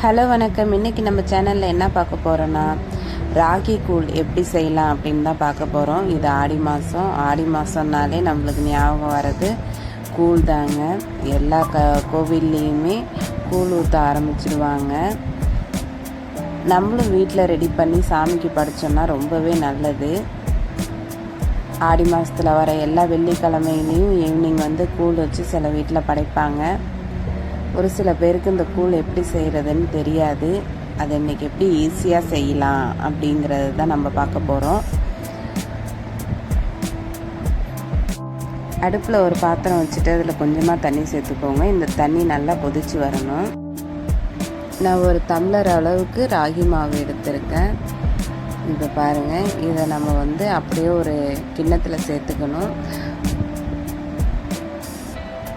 Hello வணக்கம். இன்றைக்கி நம்ம சேனலில் என்ன பார்க்க போகிறோன்னா ராகி கூழ் எப்படி செய்யலாம் அப்படின்னு தான் பார்க்க போகிறோம் இது ஆடி மாதம் ஆடி மாதம்னாலே நம்மளுக்கு ஞாபகம் வர்றது கூழ் தாங்க. எல்லா க கோவில்லையுமே கூழ் ஊற்ற ஆரம்பிச்சிடுவாங்க நம்மளும் வீட்டில் ரெடி பண்ணி சாமிக்கு படித்தோம்னா ரொம்பவே நல்லது. ஆடி மாதத்தில் வர எல்லா வெள்ளிக்கிழமையிலையும் ஈவினிங் வந்து கூழ் வச்சு சில வீட்டில் படைப்பாங்க. ஒரு சில பேருக்கு இந்த கூழ் எப்படி செய்கிறதுன்னு தெரியாது. அதை இன்றைக்கி எப்படி ஈஸியாக செய்யலாம் அப்படிங்கிறது தான் நம்ம பார்க்க போகிறோம் அடுப்பில் ஒரு பாத்திரம் வச்சுட்டு அதில் கொஞ்சமாக தண்ணி சேர்த்துக்கோங்க. இந்த தண்ணி நல்லா கொதிச்சு வரணும். நான் ஒரு டம்ளர் அளவுக்கு ராகி மாவு எடுத்திருக்கேன். இப்போ பாருங்கள் இதை நம்ம வந்து அப்படியே ஒரு கிண்ணத்தில் சேர்த்துக்கணும்.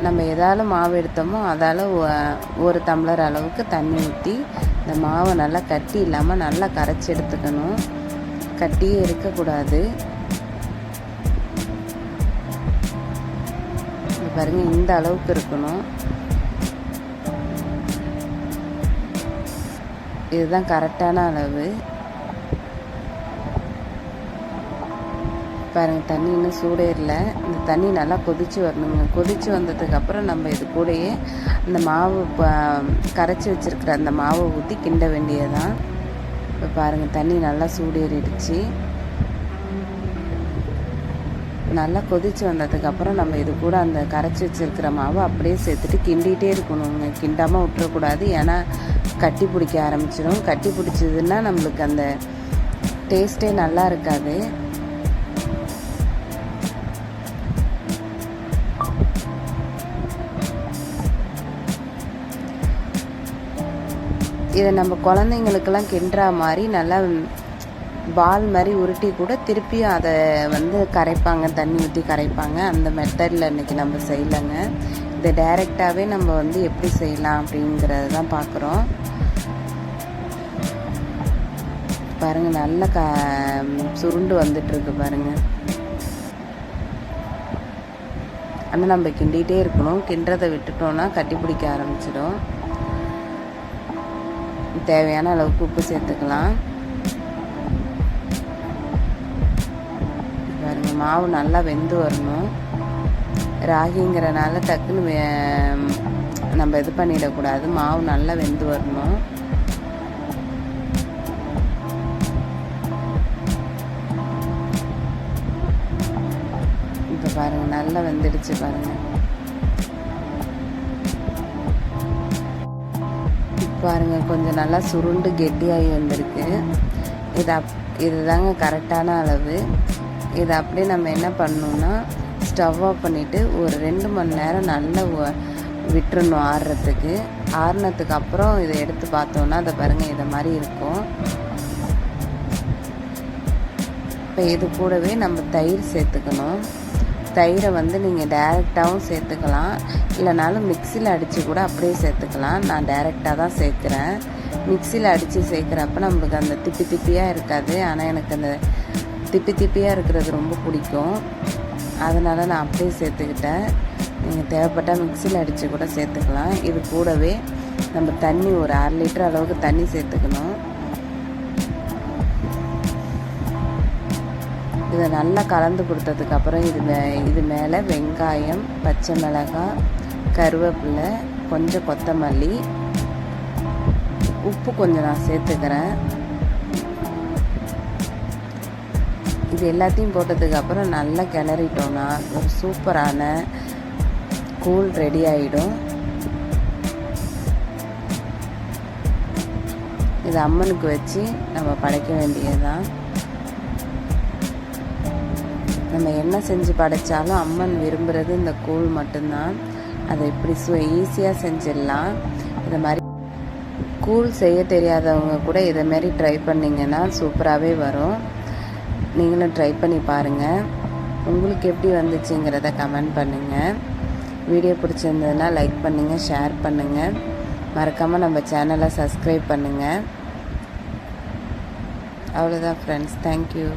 நம்ம எதால் மாவு எடுத்தோமோ அதால் ஒரு டம்ளர் அளவுக்கு தண்ணி ஊற்றி இந்த மாவை நல்லா கட்டி இல்லாமல் நல்லா கரைச்சி எடுத்துக்கணும். கட்டியே இருக்கக்கூடாது. பாருங்கள் இந்த அளவுக்கு இருக்கணும். இதுதான் கரெக்டான அளவு. பாருங்கள் தண்ணி இன்னும் சூடேறல இந்த தண்ணி நல்லா கொதித்து வரணுங்க. கொதித்து வந்ததுக்கப்புறம் நம்ம இது கூடயே அந்த மாவு கரைச்சி வச்சுருக்கிற அந்த மாவை ஊற்றி கிண்ட வேண்டியதான் இப்போ பாருங்கள் தண்ணி நல்லா சூடேறிடுச்சு. நல்லா கொதித்து வந்ததுக்கப்புறம் நம்ம இது கூட அந்த கரைச்சி வச்சுருக்கிற மாவை அப்படியே சேர்த்துட்டு கிண்டிகிட்டே இருக்கணுங்க. கிண்டாமல் விட்டுறக்கூடாது. ஏன்னா கட்டி பிடிக்க ஆரம்பிச்சிடும் கட்டி பிடிச்சதுன்னா நம்மளுக்கு அந்த டேஸ்ட்டே நல்லா இருக்காது. இதை நம்ம குழந்தைங்களுக்கெல்லாம் கிண்டுறா மாதிரி நல்லா பால் மாதிரி உருட்டி கூட திருப்பியும் அதை வந்து கரைப்பாங்க தண்ணி ஊற்றி கரைப்பாங்க. அந்த மெத்தடில் இன்றைக்கி நம்ம செய்யலைங்க. இதை டைரெக்டாகவே நம்ம வந்து எப்படி செய்யலாம் அப்படிங்கிறத தான் பார்க்குறோம். பாருங்கள் நல்ல க சுருண்டு வந்துட்டுருக்கு பாருங்கள் ஆனால் நம்ம கிண்டிகிட்டே இருக்கணும். கிண்டுறதை விட்டுட்டோன்னா கட்டி பிடிக்க ஆரம்பிச்சிடும். தேவையான அளவுக்கு உப்பு சேர்த்துக்கலாம். பாருங்கள் மாவு நல்லா வெந்து வரணும். ராகிங்கிறனால டக்குன்னு நம்ம இது பண்ணிடக்கூடாது. மாவு நல்லா வெந்து வரணும். இப்போ பாருங்கள் நல்லா வெந்துடுச்சு பாருங்கள் பாருங்கள் கொஞ்சம் நல்லா சுருண்டு கெட்டியாகி வந்திருக்கு. இது அப் இதுதாங்க கரெக்டான அளவு. இதை அப்படியே நம்ம என்ன பண்ணணுன்னா ஸ்டவ் ஆஃப் பண்ணிவிட்டு ஒரு ரெண்டு மணி நேரம் நல்லா விட்டுறணும் ஆறுறதுக்கு ஆறுனதுக்கு அப்புறம் இதை எடுத்து பார்த்தோன்னா அதை பாருங்கள் இதை மாதிரி இருக்கும். இப்போ இது கூடவே நம்ம தயிர் சேர்த்துக்கணும். தயிரை வந்து நீங்கள் டைரெக்டாகவும் சேர்த்துக்கலாம். இல்லைனாலும் மிக்சியில் அடித்து கூட அப்படியே சேர்த்துக்கலாம். நான் டைரெக்டாக தான் சேர்க்குறேன். மிக்சியில் அடித்து சேர்க்குறப்ப நம்மளுக்கு அந்த திப்பி திப்பியாக இருக்காது. ஆனால் எனக்கு அந்த திப்பி திப்பியாக இருக்கிறது ரொம்ப பிடிக்கும். அதனால் நான் அப்படியே சேர்த்துக்கிட்டேன். நீங்கள் தேவைப்பட்டால் மிக்சியில் அடித்து கூட சேர்த்துக்கலாம். இது கூடவே நம்ம தண்ணி ஒரு அரை லிட்டர் அளவுக்கு தண்ணி சேர்த்துக்கணும். இதை நல்லா கலந்து கொடுத்ததுக்கப்புறம் இது மே இது மேலே வெங்காயம் பச்சை மிளகாய் கருவேப்பிலை கொஞ்சம் கொத்தமல்லி உப்பு கொஞ்சம் நான் சேர்த்துக்கிறேன். இது எல்லாத்தையும் போட்டதுக்கப்புறம் நல்லா கிளறிட்டோன்னா ஒரு சூப்பரான கூழ் ரெடி ஆகிடும் இது அம்மனுக்கு வச்சு நம்ம படைக்க வேண்டியதுதான். நம்ம என்ன செஞ்சு படைச்சாலும் அம்மன் விரும்புகிறது இந்த கூழ் மட்டும்தான். அதை இப்படி சு ஈஸியாக செஞ்சிடலாம். இதை மாதிரி கூழ் செய்ய தெரியாதவங்க கூட இதை மாரி ட்ரை பண்ணிங்கன்னா சூப்பராகவே வரும். நீங்களும் ட்ரை பண்ணி பாருங்கள் உங்களுக்கு எப்படி வந்துச்சுங்கிறத கமெண்ட் பண்ணுங்கள் வீடியோ பிடிச்சிருந்ததுன்னா லைக் பண்ணுங்கள் ஷேர் பண்ணுங்கள் மறக்காமல் நம்ம சேனலை சப்ஸ்கிரைப் பண்ணுங்கள் அவ்வளோதான் ஃப்ரெண்ட்ஸ் தேங்க்யூ